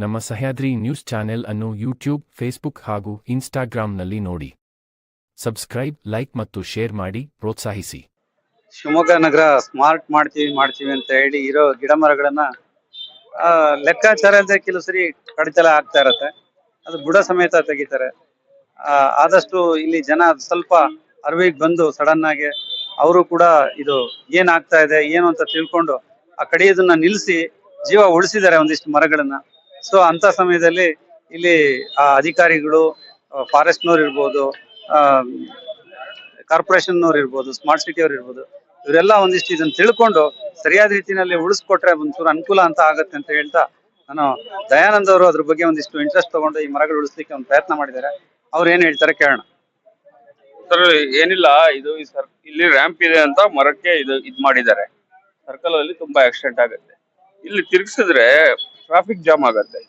ನಮ್ಮ Sahyadri news channel ಅನ್ನು YouTube, Facebook ಹಾಗೂ ಇನ್ಸ್ಟಾಗ್ರಾಂನಲ್ಲಿ ನೋಡಿ. ಸಬ್ಸ್ಕ್ರೈಬ್, ಲೈಕ್ ಮತ್ತು ಶೇರ್ ಮಾಡಿ ಪ್ರೋತ್ಸಾಹಿಸಿ. ಶಿವಮೊಗ್ಗ ನಗರ ಸ್ಮಾರ್ಟ್ ಮಾಡ್ತೀವಿ ಮಾಡ್ತೀವಿ ಅಂತ ಹೇಳಿ ಇರೋ ಗಿಡ ಮರಗಳನ್ನ ಲೆಕ್ಕಾಚಾರ ಅಂದ್ರೆ ಕೆಲವು ಸರಿ ಕಡಿತಲ ಆಗ್ತಾ ಇರತ್ತೆ. ಅದು ಬುಡ ಸಮೇತ ತೆಗಿತಾರೆ. ಆದಷ್ಟು ಇಲ್ಲಿ ಜನ ಸ್ವಲ್ಪ ಅರಿವಿಗೆ ಬಂದು ಸಡನ್ ಆಗಿ ಅವರು ಕೂಡ ಇದು ಏನಾಗ್ತಾ ಇದೆ, ಏನು ಅಂತ ತಿಳ್ಕೊಂಡು ಆ ಕಡಿಯೋದನ್ನ ನಿಲ್ಲಿಸಿ ಜೀವ ಉಳಿಸಿದ್ದಾರೆ ಒಂದಿಷ್ಟು ಮರಗಳನ್ನ. ಸೊ ಅಂತ ಸಮಯದಲ್ಲಿ ಇಲ್ಲಿ, ಆ, ಅಧಿಕಾರಿಗಳು ಫಾರೆಸ್ಟ್ನವ್ರು ಇರ್ಬೋದು ಕಾರ್ಪೊರೇಷನ್ನವ್ರು ಇರ್ಬೋದು, ಸ್ಮಾರ್ಟ್ ಸಿಟಿ ಅವ್ರು ಇರ್ಬೋದು, ಇವರೆಲ್ಲ ಒಂದಿಷ್ಟು ಇದನ್ನ ತಿಳ್ಕೊಂಡು ಸರಿಯಾದ ರೀತಿಯಲ್ಲಿ ಉಳಿಸ್ಕೊಟ್ರೆ ಒಂಚೂರು ಅನುಕೂಲ ಅಂತ ಆಗತ್ತೆ ಅಂತ ಹೇಳ್ತಾ ನಾನು ದಯಾನಂದ್ ಅವರು ಅದ್ರ ಬಗ್ಗೆ ಒಂದಿಷ್ಟು ಇಂಟ್ರೆಸ್ಟ್ ತಗೊಂಡು ಈ ಮರಗಳು ಉಳಿಸ್ಲಿಕ್ಕೆ ಒಂದು ಪ್ರಯತ್ನ ಮಾಡಿದ್ದಾರೆ. ಅವ್ರು ಏನ್ ಹೇಳ್ತಾರೆ ಕೇಳೋಣ. ಸರ್ ಏನಿಲ್ಲ, ಇದು ಸರ್, ಇಲ್ಲಿ ರ್ಯಾಂಪ್ ಇದೆ ಅಂತ ಮರಕ್ಕೆ ಇದು, ಇದ್ ಮಾಡಿದ್ದಾರೆ. ಸರ್ಕಲ್ ಅಲ್ಲಿ ತುಂಬಾ ಆಕ್ಸಿಡೆಂಟ್ ಆಗುತ್ತೆ. ಇಲ್ಲಿ ತಿರ್ಗಿಸಿದ್ರೆ ಟ್ರಾಫಿಕ್ ಜಾಮ್ ಆಗತ್ತೆ.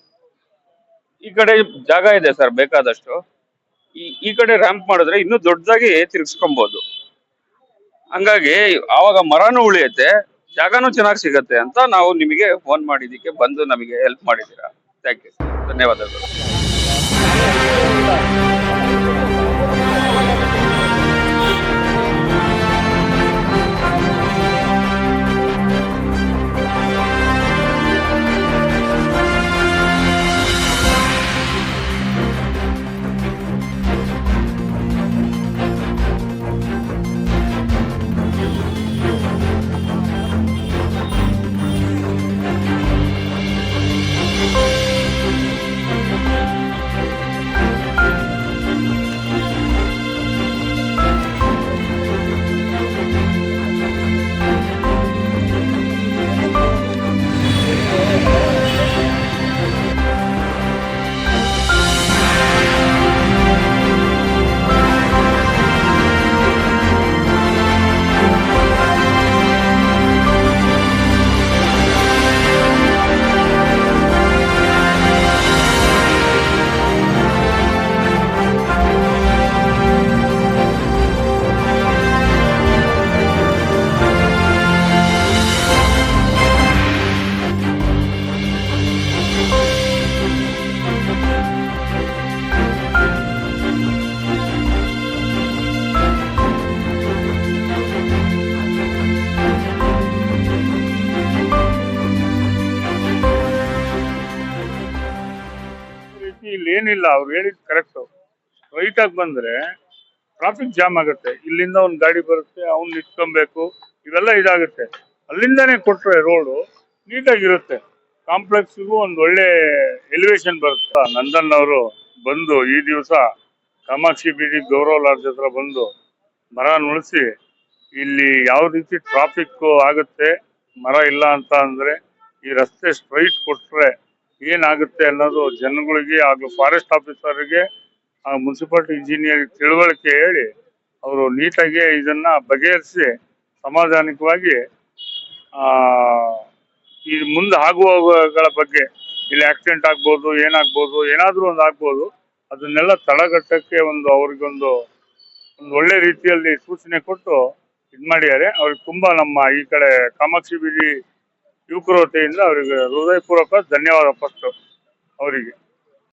ಈ ಕಡೆ ಜಾಗ ಇದೆ ಸರ್, ಬೇಕಾದಷ್ಟು. ಈ ಈ ಕಡೆ ರ್ಯಾಂಪ್ ಮಾಡಿದ್ರೆ ಇನ್ನೂ ದೊಡ್ಡದಾಗಿ ತಿರ್ಗಿಸ್ಕೊಬಹುದು ಹಂಗಾಗಿ ಆವಾಗ ಮರನೂ ಉಳಿಯುತ್ತೆ, ಜಾಗನೂ ಚೆನ್ನಾಗಿ ಸಿಗತ್ತೆ ಅಂತ ನಾವು ನಿಮಗೆ ಫೋನ್ ಮಾಡಿದ್ದಕ್ಕೆ ಬಂದು ನಮಗೆ ಹೆಲ್ಪ್ ಮಾಡಿದ್ದೀರಾ. ಥ್ಯಾಂಕ್ ಯು ಧನ್ಯವಾದಗಳು. ಇಲ್ಲಿ ಏನಿಲ್ಲ, ಅವ್ರು ಹೇಳಿದ್ ಕರೆಕ್ಟ್ ರೈಟ್ ಆಗಿ ಬಂದ್ರೆ ಟ್ರಾಫಿಕ್ ಜಾಮ್ ಆಗುತ್ತೆ. ಇಲ್ಲಿಂದ ಒಂದ್ ಗಾಡಿ ಬರುತ್ತೆ, ಅವ್ನ್ ನಿಂತ್ಕೊಬೇಕು ಇವೆಲ್ಲ ಇದಾಗುತ್ತೆ. ಅಲ್ಲಿಂದಾನೇ ಕೊಟ್ರೆ ರೋಡು ನೀಟಾಗಿರುತ್ತೆ. ಕಾಂಪ್ಲೆಕ್ಸ್ಗೂ ಒಂದು ಒಳ್ಳೆ ಎಲಿವೇಶನ್ ಬರುತ್ತೆ. ನಂದನ್ ಅವರು ಬಂದು ಈ ದಿವಸ ಕಾಮಾಕ್ಷಿ ಬೀದಿ ಗೌರವ ಲಾಡ್ಜ್ ಹತ್ರ ಬಂದು ಮರ ಉಳಿಸಿ ಇಲ್ಲಿ ಯಾವ ರೀತಿ ಟ್ರಾಫಿಕ್ ಆಗುತ್ತೆ, ಮರ ಇಲ್ಲ ಅಂತ ಅಂದ್ರೆ ಈ ರಸ್ತೆ ಸ್ಟ್ರೈಟ್ ಕೊಟ್ರೆ ಏನಾಗುತ್ತೆ ಅನ್ನೋದು ಜನಗಳಿಗೆ ಹಾಗೂ ಫಾರೆಸ್ಟ್ ಆಫೀಸರ್ಗೆ ಮುನ್ಸಿಪಾಲಿಟಿ ಇಂಜಿನಿಯರ್ ತಿಳುವಳಿಕೆ ಹೇಳಿ ಅವರು ನೀಟಾಗಿ ಇದನ್ನ ಬಗೆಹರಿಸಿ ಸಮಾಧಾನಿಕವಾಗಿ, ಆ, ಈ ಮುಂದೆ ಆಗುವಗಳ ಬಗ್ಗೆ ಇಲ್ಲಿ ಆಕ್ಸಿಡೆಂಟ್ ಆಗ್ಬೋದು, ಏನಾಗ್ಬೋದು, ಏನಾದರೂ ಒಂದು ಆಗ್ಬೋದು, ಅದನ್ನೆಲ್ಲ ತಡೆಗಟ್ಟಕ್ಕೆ ಒಂದು ಅವ್ರಿಗೊಂದು ಒಂದು ಒಳ್ಳೆ ರೀತಿಯಲ್ಲಿ ಸೂಚನೆ ಕೊಟ್ಟು ಇದ್ ಮಾಡಿದ್ದಾರೆ ಅವ್ರಿಗೆ ತುಂಬಾ ನಮ್ಮ ಈ ಕಡೆ ಕಾಮಾಕ್ಷಿ ಬೀದಿ ಯುವಕರ ವತಿಯಿಂದ ಅವರಿಗೆ ಹೃದಯಪೂರ್ವಕ ಧನ್ಯವಾದ ಫಸ್ಟ್ ಅವರಿಗೆ.